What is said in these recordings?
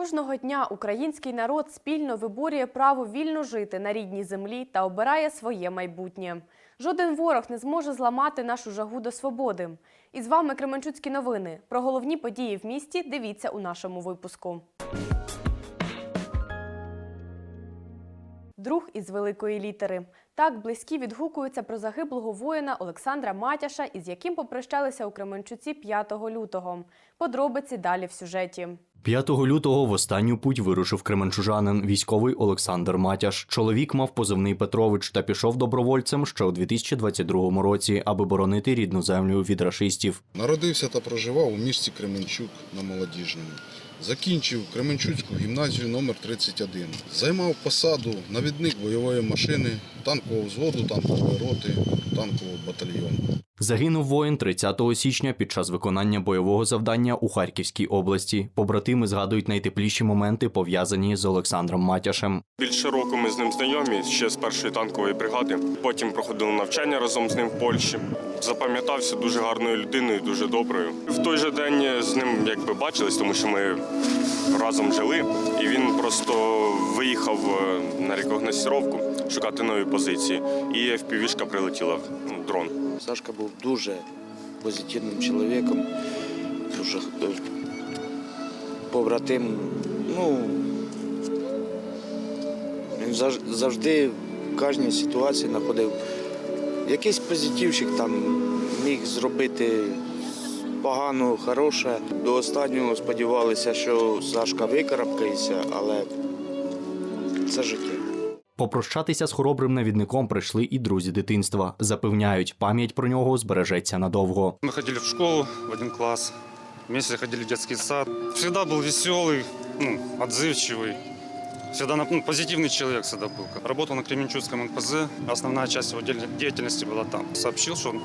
Кожного дня український народ спільно виборює право вільно жити на рідній землі та обирає своє майбутнє. Жоден ворог не зможе зламати нашу жагу до свободи. І з вами Кременчуцькі новини. Про головні події в місті дивіться у нашому випуску. Друг із великої літери. Так близькі відгукуються про загиблого воїна Олександра Матяша, із яким попрощалися у Кременчуці 5 лютого. Подробиці далі в сюжеті. 5 лютого в останню путь вирушив кременчужанин, військовий Олександр Матяш. Чоловік мав позивний Петрович та пішов добровольцем ще у 2022 році, аби боронити рідну землю від рашистів. Народився та проживав у місті Кременчук на Молодіжному. Закінчив Кременчуцьку гімназію номер 31 Займав посаду навідник бойової машини, танкового взводу, танкової роти, танкового батальйону. Загинув воїн 30 січня під час виконання бойового завдання у Харківській області. Побратими згадують найтепліші моменти, пов'язані з Олександром Матяшем. Більше року ми з ним знайомі ще з першої танкової бригади. Потім проходили навчання разом з ним в Польщі. Запам'ятався дуже гарною людиною, дуже доброю. В той же день з ним якби бачились, тому що ми разом жили, і він просто виїхав е, на рекогносцировку шукати нові позиції. І FPV-шка прилетіла ну, дрон. Сашка був дуже позитивним чоловіком, дуже е, побратим. Ну, він завжди в кожній ситуації знаходив якийсь позитивчик там міг зробити погано, хороше. До останнього сподівалися, що Сашка викарабкається, але це життя. Попрощатися з хоробрим навідником прийшли і друзі дитинства. Запевняють, пам'ять про нього збережеться надовго. Мы ходили в школу в один класс, вместе ходили в детский сад. Всегда был веселый, ну, отзывчивый. Всегда на- ну, позитивный человек всегда был. Работал на Кременчуцком НПЗ. Основная часть его дел- деятельности была там. Сообщил, что он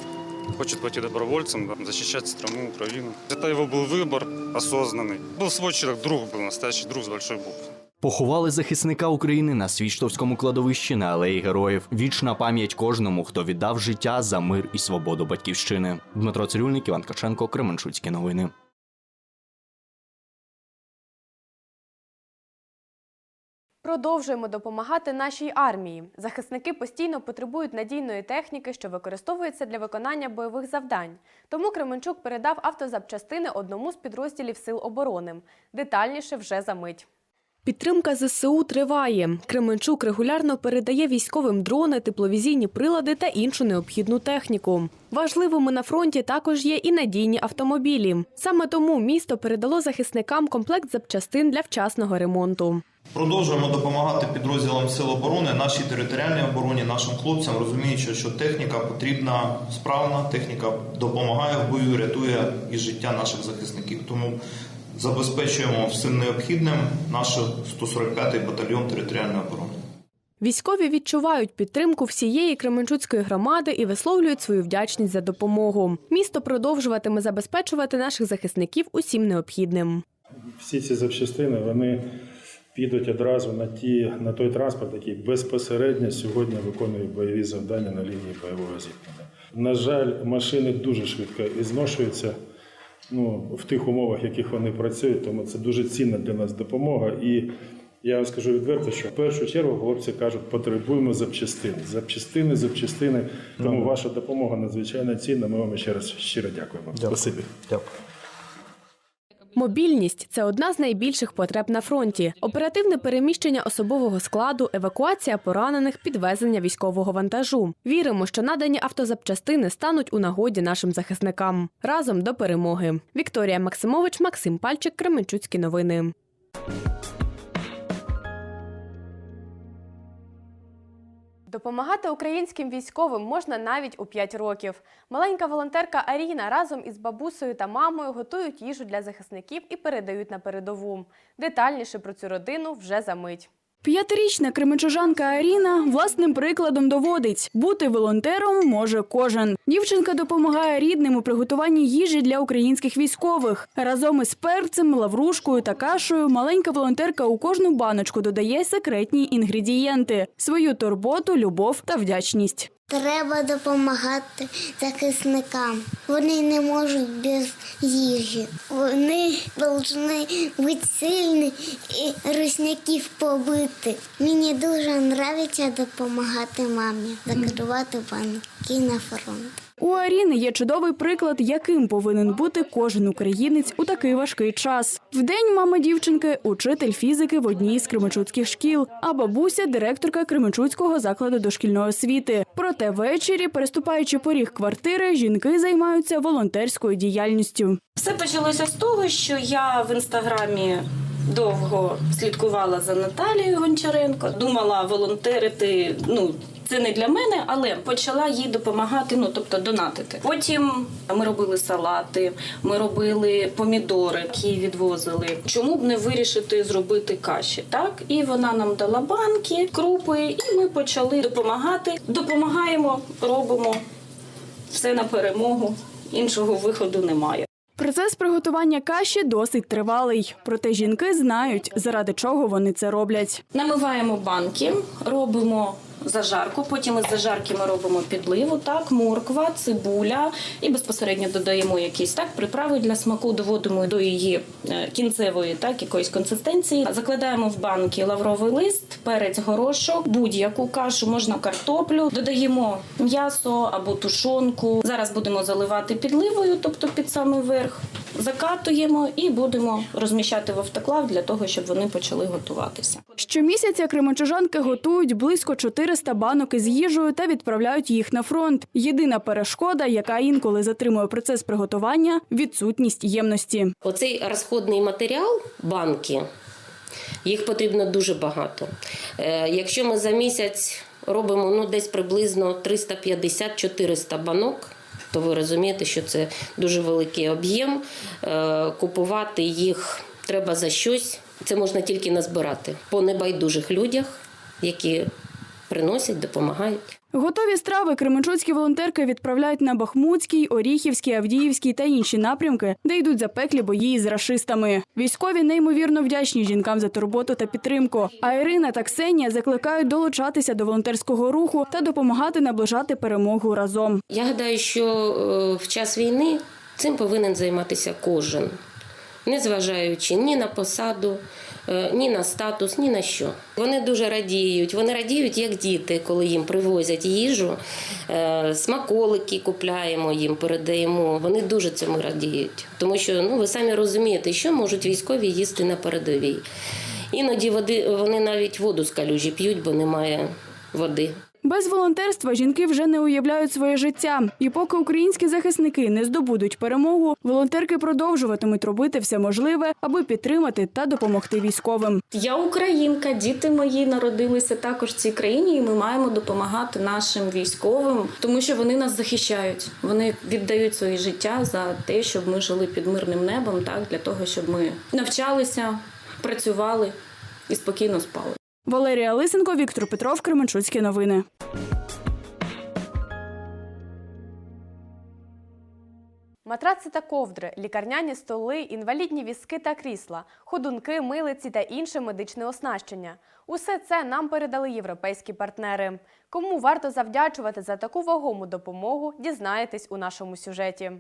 хочет пойти добровольцем, да, защищать страну, Украину. Это его был выбор осознанный. Был свой человек, друг был, настоящий друг с большой буквы. Поховали захисника України на Свічтовському кладовищі на алеї героїв. Вічна пам'ять кожному, хто віддав життя за мир і свободу батьківщини. Дмитро Цирюльник, Іван Ткаченко, Кременчуцькі новини. Продовжуємо допомагати нашій армії. Захисники постійно потребують надійної техніки, що використовується для виконання бойових завдань. Тому Кременчук передав автозапчастини одному з підрозділів Сил оборони. Детальніше вже за мить. Підтримка ЗСУ триває. Кременчук регулярно передає військовим дрони, тепловізійні прилади та іншу необхідну техніку. Важливими на фронті також є і надійні автомобілі. Саме тому місто передало захисникам комплект запчастин для вчасного ремонту. Продовжуємо допомагати підрозділам Сил оборони, нашій територіальній обороні, нашим хлопцям, розуміючи, що техніка потрібна справна, техніка допомагає в бою, рятує і життя наших захисників. Тому забезпечуємо всім необхідним наш 145-й батальйон територіальної оборони. Військові відчувають підтримку всієї Кременчуцької громади і висловлюють свою вдячність за допомогу. Місто продовжуватиме забезпечувати наших захисників усім необхідним. всі ці запчастини вони підуть одразу на ті на той транспорт, який безпосередньо сьогодні виконує бойові завдання на лінії бойового зіткнення. На жаль, машини дуже швидко ізношуються ну, в тих умовах, в яких вони працюють, тому це дуже цінна для нас допомога. І я вам скажу відверто, що в першу чергу хлопці кажуть, потребуємо запчастин. Запчастини, запчастини. Тому ваша допомога надзвичайно цінна. Ми вам ще раз щиро дякуємо. Спасибі. Мобільність це одна з найбільших потреб на фронті. Оперативне переміщення особового складу, евакуація поранених, підвезення військового вантажу. Віримо, що надані автозапчастини стануть у нагоді нашим захисникам. Разом до перемоги. Вікторія Максимович, Максим Пальчик, Кременчуцькі новини. Допомагати українським військовим можна навіть у 5 років. Маленька волонтерка Аріна разом із бабусею та мамою готують їжу для захисників і передають на передову. Детальніше про цю родину вже за мить. П'ятирічна кременчужанка Аріна власним прикладом доводить, бути волонтером може кожен. Дівчинка допомагає рідним у приготуванні їжі для українських військових. Разом із перцем, лаврушкою та кашею маленька волонтерка у кожну баночку додає секретні інгредієнти: свою турботу, любов та вдячність. Треба допомагати захисникам. Вони не можуть без їжі. Вони повинні бути сильні і русняків побити. Мені дуже подобається допомагати мамі закривати банки на фронт. У Аріни є чудовий приклад, яким повинен бути кожен українець у такий важкий час. Вдень мама дівчинки учитель фізики в одній з кременчуцьких шкіл, а бабуся директорка Кременчуцького закладу дошкільної освіти. Проте ввечері, переступаючи поріг квартири, жінки займаються волонтерською діяльністю. Все почалося з того, що я в інстаграмі довго слідкувала за Наталією Гончаренко, думала волонтерити. Ну це не для мене, але почала їй допомагати. Ну тобто донатити. Потім ми робили салати, ми робили помідори, які відвозили. Чому б не вирішити зробити каші? Так і вона нам дала банки, крупи, і ми почали допомагати. Допомагаємо, робимо все на перемогу. Іншого виходу немає. Процес приготування каші досить тривалий. Проте жінки знають, заради чого вони це роблять. Намиваємо банки, робимо зажарку. Потім із зажарки ми робимо підливу, так, морква, цибуля і безпосередньо додаємо якісь так приправи для смаку, доводимо до її е, кінцевої так якоїсь консистенції. Закладаємо в банки лавровий лист, перець, горошок, будь-яку кашу, можна картоплю. Додаємо м'ясо або тушонку. Зараз будемо заливати підливою, тобто під самий верх. Закатуємо і будемо розміщати в автоклав для того, щоб вони почали готуватися. Щомісяця кременчужанки готують близько 400 банок із їжею та відправляють їх на фронт. Єдина перешкода, яка інколи затримує процес приготування відсутність ємності. Оцей розходний матеріал, банки, їх потрібно дуже багато. Е, Якщо ми за місяць робимо ну, десь приблизно 350-400 банок, то ви розумієте, що це дуже великий об'єм. Е, Купувати їх треба за щось. Це можна тільки назбирати по небайдужих людях, які приносять, допомагають. Готові страви кременчуцькі волонтерки відправляють на Бахмутський, Оріхівський, Авдіївський та інші напрямки, де йдуть запеклі бої з рашистами. Військові неймовірно вдячні жінкам за турботу та підтримку. А Ірина та Ксенія закликають долучатися до волонтерського руху та допомагати наближати перемогу разом. Я гадаю, що е, в час війни цим повинен займатися кожен, незважаючи ні на посаду, е, ні на статус, ні на що. Вони дуже радіють. Вони радіють, як діти, коли їм привозять їжу, е, смаколики купляємо їм, передаємо. Вони дуже цьому радіють, тому що ну ви самі розумієте, що можуть військові їсти на передовій. Іноді води вони навіть воду з калюжі п'ють, бо немає води. Без волонтерства жінки вже не уявляють своє життя. І поки українські захисники не здобудуть перемогу, волонтерки продовжуватимуть робити все можливе, аби підтримати та допомогти військовим. Я українка, діти мої народилися також в цій країні, і ми маємо допомагати нашим військовим, тому що вони нас захищають. Вони віддають своє життя за те, щоб ми жили під мирним небом, так для того, щоб ми навчалися, працювали і спокійно спали. Валерія Лисенко, Віктор Петров, Кременчуцькі новини. Матраци та ковдри, лікарняні столи, інвалідні візки та крісла, ходунки, милиці та інше медичне оснащення. Усе це нам передали європейські партнери. Кому варто завдячувати за таку вагому допомогу, дізнаєтесь у нашому сюжеті.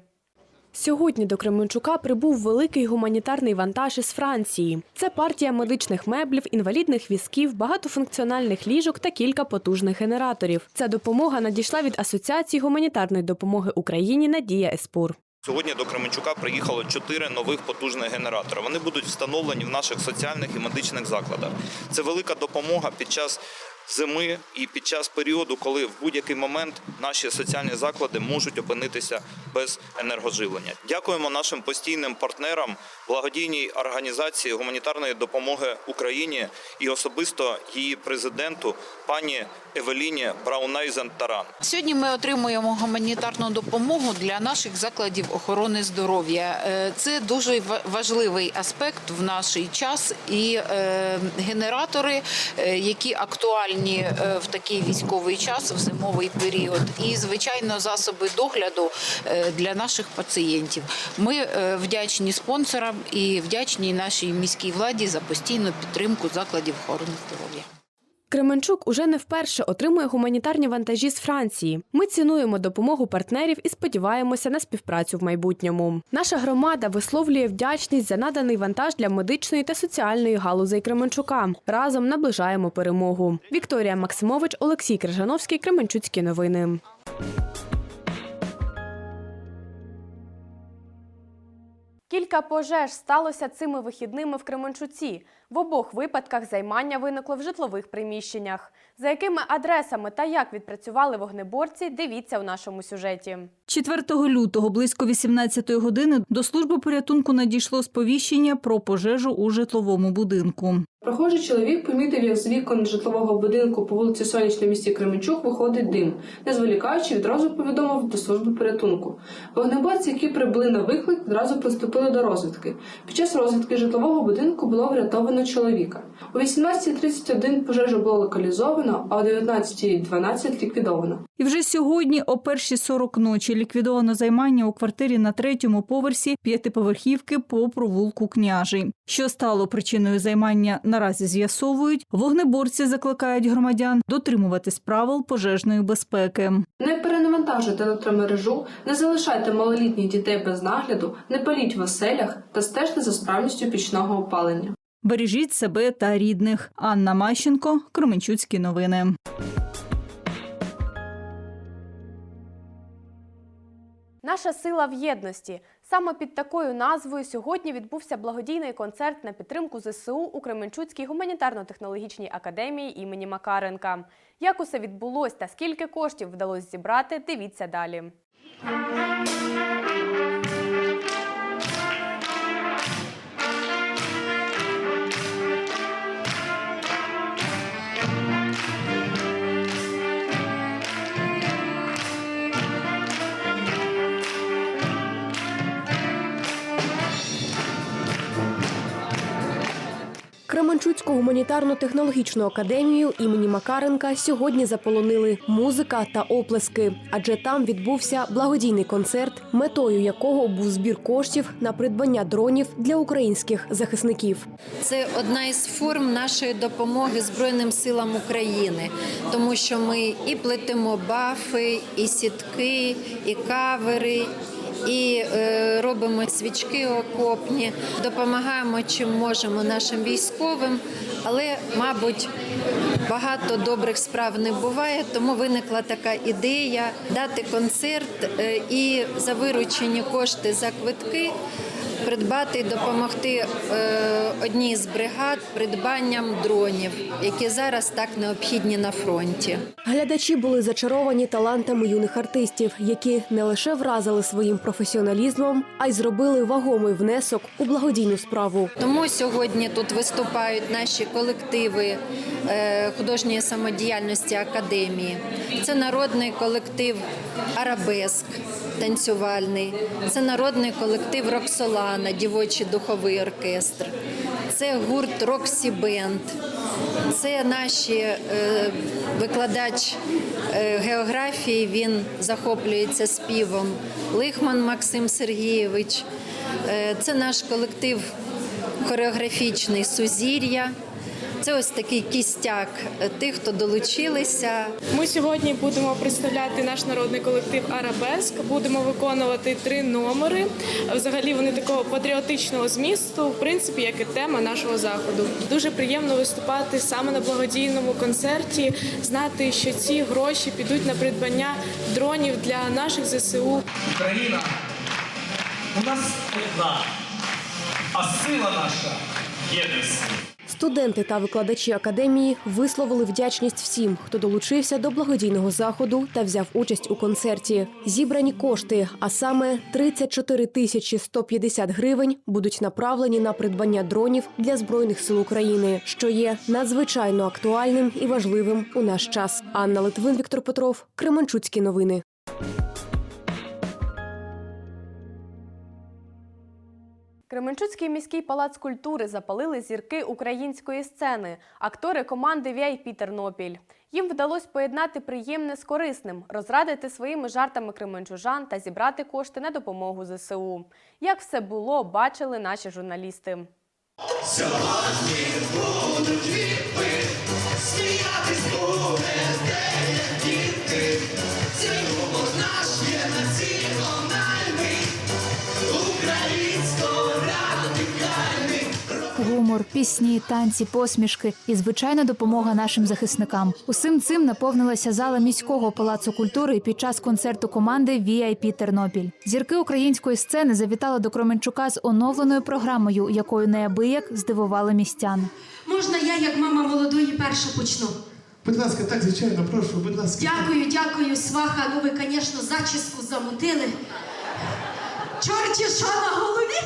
Сьогодні до Кременчука прибув великий гуманітарний вантаж із Франції. Це партія медичних меблів, інвалідних візків, багатофункціональних ліжок та кілька потужних генераторів. Ця допомога надійшла від Асоціації гуманітарної допомоги Україні Надія Еспур. Сьогодні до Кременчука приїхало чотири нових потужних генератора. Вони будуть встановлені в наших соціальних і медичних закладах. Це велика допомога під час зими і під час періоду, коли в будь-який момент наші соціальні заклади можуть опинитися без енергоживлення. Дякуємо нашим постійним партнерам, благодійній організації гуманітарної допомоги Україні і особисто її президенту пані Евеліні Браунайзен Таран. Сьогодні ми отримуємо гуманітарну допомогу для наших закладів охорони здоров'я. Е, Це дуже важливий аспект в наш час. І е, генератори, е, які актуальні е, в такий військовий час, в зимовий період, і звичайно засоби догляду е, для наших пацієнтів. Ми е, вдячні спонсорам і вдячні нашій міській владі за постійну підтримку закладів охорони здоров'я. Кременчук уже не вперше отримує гуманітарні вантажі з Франції. Ми цінуємо допомогу партнерів і сподіваємося на співпрацю в майбутньому. Наша громада висловлює вдячність за наданий вантаж для медичної та соціальної галузей Кременчука. Разом наближаємо перемогу. Вікторія Максимович, Олексій Крижановський, Кременчуцькі новини. Кілька пожеж сталося цими вихідними в Кременчуці. В обох випадках займання виникло в житлових приміщеннях. За якими адресами та як відпрацювали вогнеборці, дивіться у нашому сюжеті. 4 лютого близько 18 години до служби порятунку надійшло сповіщення про пожежу у житловому будинку. Прохожий чоловік помітив, як з вікон житлового будинку по вулиці Сонячній місті Кременчук виходить дим. Не зволікаючи, відразу повідомив до служби порятунку. Вогнеборці, які прибули на виклик, відразу приступили до розвідки. Під час розвідки житлового будинку було врятовано чоловіка. О 18.31 пожежу було локалізовано, а о 19.12 ліквідовано. І вже сьогодні, о 1.40 ночі, ліквідовано займання у квартирі на третьому поверсі п'ятиповерхівки по провулку Княжий. Що стало причиною займання, наразі з'ясовують. Вогнеборці закликають громадян дотримуватись правил пожежної безпеки. Не перенавантажуйте електромережу, не залишайте малолітніх дітей без нагляду, не паліть в оселях та стежте за справністю пічного опалення. Бережіть себе та рідних. Анна Мащенко, Кременчуцькі новини. Наша сила в єдності. Саме під такою назвою сьогодні відбувся благодійний концерт на підтримку ЗСУ у Кременчуцькій гуманітарно-технологічній академії імені Макаренка. Як усе відбулось та скільки коштів вдалося зібрати, дивіться далі. Кременчуцьку гуманітарно-технологічну академію імені Макаренка сьогодні заполонили музика та оплески, адже там відбувся благодійний концерт, метою якого був збір коштів на придбання дронів для українських захисників. Це одна із форм нашої допомоги Збройним силам України, тому що ми і плетемо бафи, і сітки, і кавери. І е, робимо свічки окопні, допомагаємо чим можемо нашим військовим, але, мабуть, багато добрих справ не буває, тому виникла така ідея дати концерт е, і за виручені кошти за квитки придбати і допомогти е, одній з бригад придбанням дронів, які зараз так необхідні на фронті. Глядачі були зачаровані талантами юних артистів, які не лише вразили своїм професіоналізмом, а й зробили вагомий внесок у благодійну справу. Тому сьогодні тут виступають наші колективи е, художньої самодіяльності академії. Це народний колектив Арабеск танцювальний, це народний колектив Роксолана, дівочий духовий оркестр. Це гурт Роксі Бенд. Це наші е, викладач е, географії. Він захоплюється співом. Лихман Максим Сергійович. Е, це наш колектив хореографічний Сузір'я. Це ось такий кістяк е, тих, хто долучилися. Ми сьогодні будемо представляти наш народний колектив Арабеск. Будемо виконувати три номери. Взагалі вони такого патріотичного змісту, в принципі, як і тема нашого заходу. Дуже приємно виступати саме на благодійному концерті, знати, що ці гроші підуть на придбання дронів для наших ЗСУ. Україна у нас одна, а сила наша єдність. Студенти та викладачі академії висловили вдячність всім, хто долучився до благодійного заходу та взяв участь у концерті. Зібрані кошти, а саме 34 тисячі 150 гривень, будуть направлені на придбання дронів для збройних сил України, що є надзвичайно актуальним і важливим у наш час. Анна Литвин, Віктор Петров, Кременчуцькі новини. Кременчуцький міський палац культури запалили зірки української сцени, актори команди VIP Тернопіль. Їм вдалося поєднати приємне з корисним, розрадити своїми жартами кременчужан та зібрати кошти на допомогу ЗСУ. Як все було, бачили наші журналісти. Сьогодні будуть віпи, сміятись буде Гумор, пісні, танці, посмішки і звичайно допомога нашим захисникам. Усім цим наповнилася зала міського палацу культури під час концерту команди VIP Тернопіль. Зірки української сцени завітали до Кременчука з оновленою програмою, якою неабияк здивували містян. Можна я, як мама молодої, перша почну? Будь ласка, так, звичайно, прошу, будь ласка. Дякую, дякую, сваха. Ну ви, звісно, зачіску замутили. Чорті, що на голові?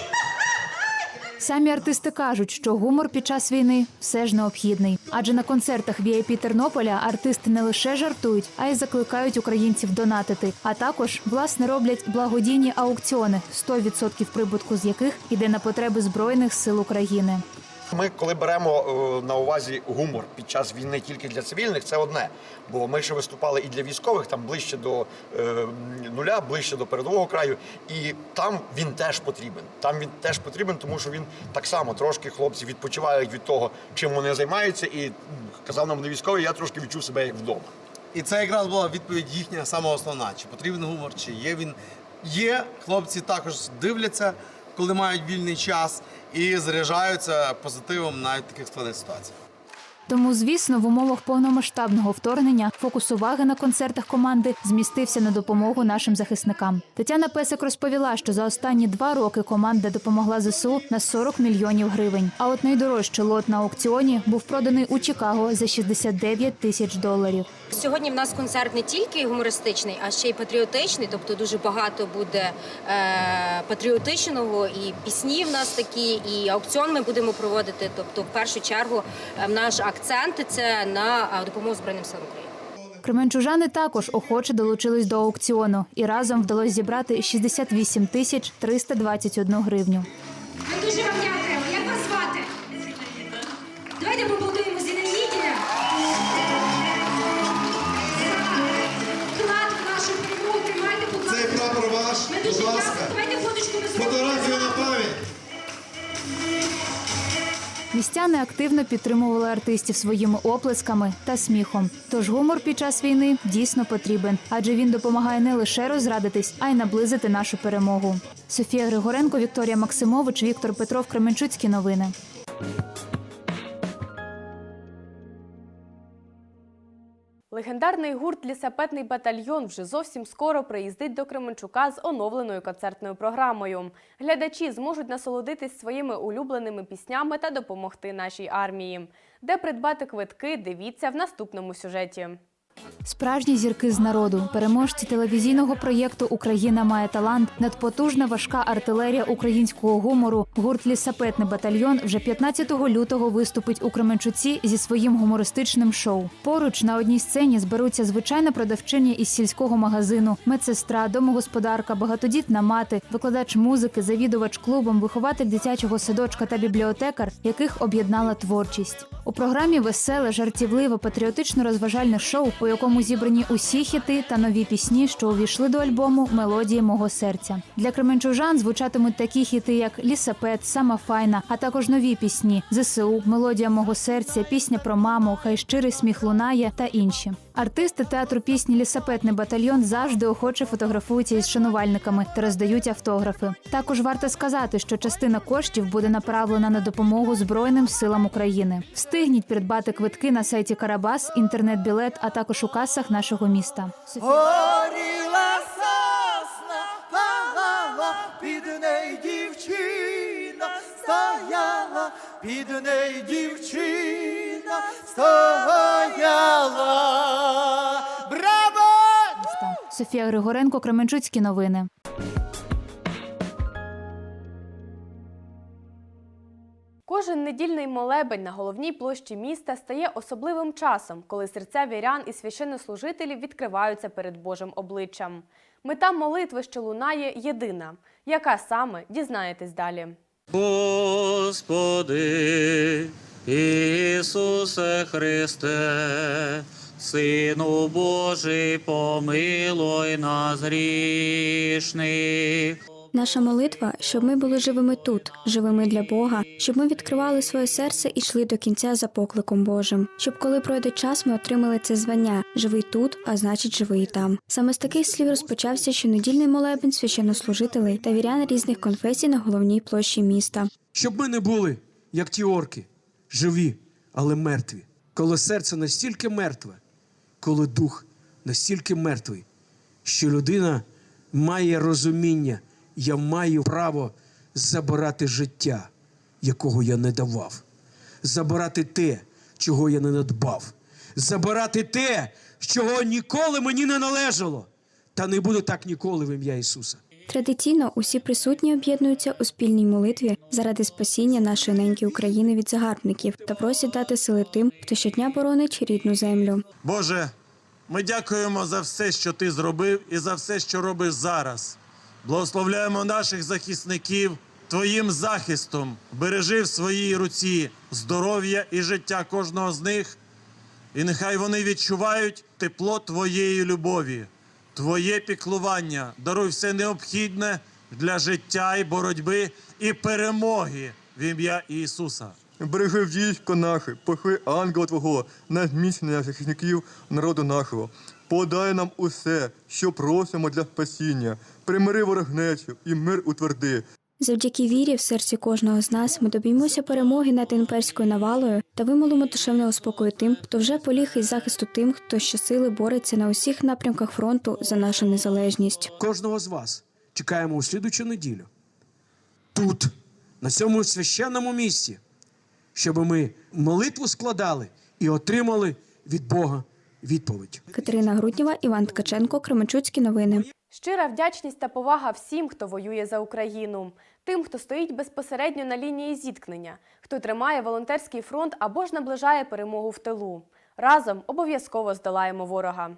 Самі артисти кажуть, що гумор під час війни все ж необхідний. Адже на концертах VIP Тернополя артисти не лише жартують, а й закликають українців донатити. А також власне роблять благодійні аукціони, 100% прибутку з яких іде на потреби збройних сил України. Ми, коли беремо е, на увазі гумор під час війни тільки для цивільних, це одне. Бо ми ще виступали і для військових, там ближче до е, нуля, ближче до передового краю, і там він теж потрібен. Там він теж потрібен, тому що він так само трошки хлопці відпочивають від того, чим вони займаються, і казав нам не військовий, я трошки відчув себе як вдома. І це якраз була відповідь їхня сама основна. Чи потрібен гумор, чи є він. Є, хлопці також дивляться, коли мають вільний час, і заряджаються позитивом навіть таких складних ситуаціях. Тому, звісно, в умовах повномасштабного вторгнення фокус уваги на концертах команди змістився на допомогу нашим захисникам. Тетяна Песик розповіла, що за останні два роки команда допомогла ЗСУ на 40 мільйонів гривень. А от найдорожчий лот на аукціоні був проданий у Чикаго за 69 тисяч доларів. Сьогодні в нас концерт не тільки гумористичний, а ще й патріотичний. Тобто дуже багато буде е, патріотичного і пісні в нас такі, і аукціон ми будемо проводити. Тобто, в першу чергу, е, наш акцент це на допомогу Збройним силам України. Кременчужани також охоче долучились до аукціону і разом вдалося зібрати 68 тисяч 321 гривню. Ми дуже вам дякуємо. Як вас звати? Давайте поаплодуємо Зінаїдіна. Вклад в нашу перемогу. Тримайте, будь ласка. Цей прапор ваш, Ми будь дуже ласка. дякуємо. Давайте фоточку ми зробимо. Фотографію на пам'ять. Містяни активно підтримували артистів своїми оплесками та сміхом. Тож гумор під час війни дійсно потрібен, адже він допомагає не лише розрадитись, а й наблизити нашу перемогу. Софія Григоренко, Вікторія Максимович, Віктор Петров, Кременчуцькі новини. Легендарний гурт Лісапетний батальйон вже зовсім скоро приїздить до Кременчука з оновленою концертною програмою. Глядачі зможуть насолодитись своїми улюбленими піснями та допомогти нашій армії. Де придбати квитки, дивіться в наступному сюжеті. Справжні зірки з народу, переможці телевізійного проєкту Україна має талант, надпотужна важка артилерія українського гумору. Гурт Лісапетний батальйон вже 15 лютого виступить у Кременчуці зі своїм гумористичним шоу. Поруч на одній сцені зберуться звичайна продавчиня із сільського магазину, медсестра, домогосподарка, багатодітна мати, викладач музики, завідувач клубом, вихователь дитячого садочка та бібліотекар, яких об'єднала творчість. У програмі веселе, жартівливе, патріотично-розважальне шоу, у якому зібрані усі хіти та нові пісні, що увійшли до альбому Мелодії мого серця. Для кременчужан звучатимуть такі хіти, як Лісапет, Сама Файна, а також нові пісні ЗСУ, Мелодія мого серця, пісня про маму, Хай щирий сміх лунає та інші. Артисти театру пісні Лісапетний батальйон завжди охоче фотографуються із шанувальниками та роздають автографи. Також варто сказати, що частина коштів буде направлена на допомогу Збройним силам України. Встигніть придбати квитки на сайті Карабас, інтернет-білет, а також у касах нашого міста. Горіла сосна, палала, під неї дівчина стояла, під неї дівчина стояла. Браво! Софія Григоренко, Кременчуцькі новини. Кожен недільний молебень на головній площі міста стає особливим часом, коли серця вірян і священнослужителів відкриваються перед Божим обличчям. Мета молитви, що лунає, єдина. Яка саме дізнаєтесь далі. Господи, Ісусе Христе, Сину Божий, помилуй нас грішних. Наша молитва, щоб ми були живими тут, живими для Бога, щоб ми відкривали своє серце і йшли до кінця за покликом Божим. Щоб коли пройде час, ми отримали це звання живий тут, а значить живий там. Саме з таких слів розпочався щонедільний молебень священнослужителей та вірян різних конфесій на головній площі міста. Щоб ми не були, як ті орки, живі, але мертві. Коли серце настільки мертве, коли дух настільки мертвий, що людина має розуміння, я маю право забирати життя, якого я не давав, забирати те, чого я не надбав, забирати те, чого ніколи мені не належало. Та не буде так ніколи в ім'я Ісуса. Традиційно усі присутні об'єднуються у спільній молитві заради спасіння нашої неньки України від загарбників та просять дати сили тим, хто щодня боронить рідну землю. Боже, ми дякуємо за все, що ти зробив, і за все, що робиш зараз. Благословляємо наших захисників Твоїм захистом. Бережи в своїй руці здоров'я і життя кожного з них. І нехай вони відчувають тепло Твоєї любові, Твоє піклування. Даруй все необхідне для життя і боротьби і перемоги в ім'я Ісуса. Бережи військо наше, пошли ангела Твого на зміцнення захисників народу нашого. Подай нам усе, що просимо для спасіння. Примири ворогнечу і мир утверди. Завдяки вірі в серці кожного з нас ми добіймося перемоги над імперською навалою та вимолимо душевного спокою тим, хто вже поліг із захисту тим, хто щосили бореться на усіх напрямках фронту за нашу незалежність. Кожного з вас чекаємо у слідучу неділю. Тут, на цьому священному місці, щоб ми молитву складали і отримали від Бога відповідь. Катерина Груднєва, Іван Ткаченко, Кременчуцькі новини. Щира вдячність та повага всім, хто воює за Україну, тим, хто стоїть безпосередньо на лінії зіткнення, хто тримає волонтерський фронт або ж наближає перемогу в тилу. Разом обов'язково здолаємо ворога.